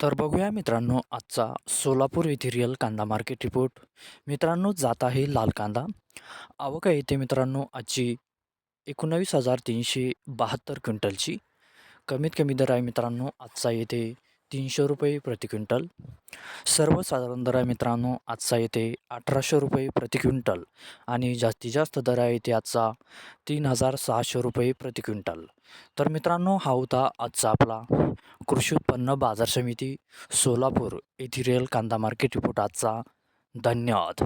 तर बघूया मित्रांनो आजचा सोलापूर येथे रिअल कांदा मार्केट रिपोर्ट मित्रांनो जात आहे लाल कांदा. आवक आहे येते मित्रांनो आजची एकोणावीस हजार तीनशे बहात्तर क्विंटलची. कमीत कमी दर आहे मित्रांनो आजचा येथे तीनशे रुपये प्रति क्विंटल. सर्वसाधारण दर आहे मित्रांनो आजचा येते अठराशे रुपये प्रति क्विंटल आणि जास्तीत जास्त दर आहे ते आजचा तीन हजार सहाशे रुपये प्रति क्विंटल. तर मित्रांनो हा होता आजचा आपला कृषी उत्पन्न बाजार समिती सोलापूर येथील कांदा मार्केट रिपोर्ट आजचा. धन्यवाद.